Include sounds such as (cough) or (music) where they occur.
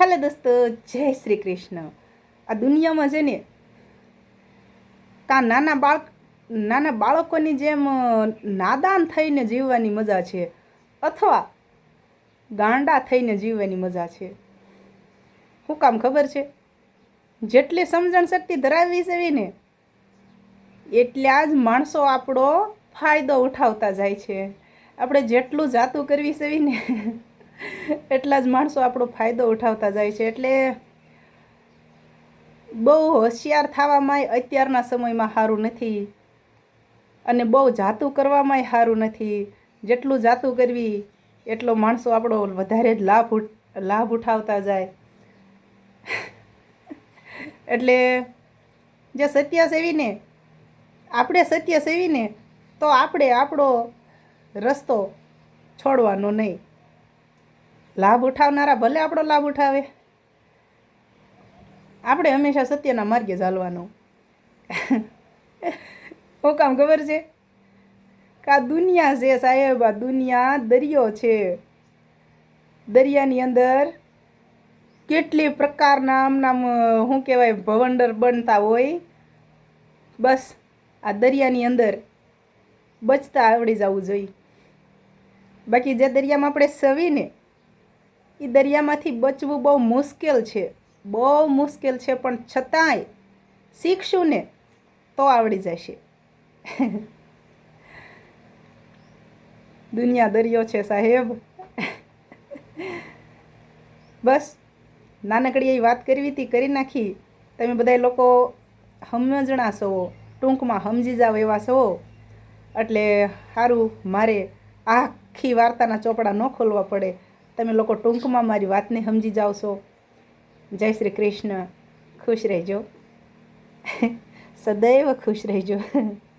Hello દોસ્તો જય શ્રી કૃષ્ણ. આ દુનિયામાં છે ને, કાં નાના બાળક, નાના બાળકોની જેમ નાદાન થઈને જીવવાની મજા છે, અથવા ગાંડા થઈને જીવવાની મજા છે. શું કામ ખબર છે? જેટલી સમજણ શક્તિ ધરાવી છે ને, એટલા જ માણસો આપણો ફાયદો ઉઠાવતા જાય છે. આપણે જેટલું જાતું કરવી સવીને એટલા જ માણસો આપણો ફાયદો ઉઠાવતા જાય છે. એટલે બહુ હોશિયાર થવામાંય અત્યારના સમયમાં સારું નથી. અને બહુ જાતું કરવામાં સારું નથી. જેટલું જાતું કરવી, એટલો માણસો આપણો વધારે જ લાભ લાભ ઉઠાવતા જાય. એટલે જે સત્ય સેવીને આપણે સત્ય સેવીને તો આપણે આપણો રસ્તો છોડવાનો નહીં. લાભ ઉઠાવનારા ભલે આપણો લાભ ઉઠાવે. આપણે હંમેશા સત્યના માર્ગે ચાલવાનું શું કામ ખબર છે? કે આ દુનિયા છે સાહેબ, આ દુનિયા દરિયો છે. દરિયાની અંદર કેટલી પ્રકારના આમ નામ શું કહેવાય, ભવંડર બનતા હોય. બસ, આ દરિયાની અંદર બચતા આવડી જવું જોઈએ. બાકી જે દરિયામાં આપણે સવીને એ દરિયામાંથી બચવું બહુ મુશ્કેલ છે. બહુ મુશ્કેલ છે, પણ છતાંય શીખશું ને તો આવડી જશે. દુનિયા દરિયો છે સાહેબ. બસ નાનકડી એવી વાત કરવી હતી, કરી નાખી. તમે બધા લોકો સમજણા છો ટૂંકમાં સમજી જાઓ એવા છો. એટલે સારું મારે આખી વાર્તાના ચોપડા ન ખોલવા પડે. તમે લોકો ટૂંકમાં મારી વાતને સમજી છો. જય શ્રી કૃષ્ણ. ખુશ રહેજો. (laughs) સદૈવ ખુશ રહેજો. (laughs)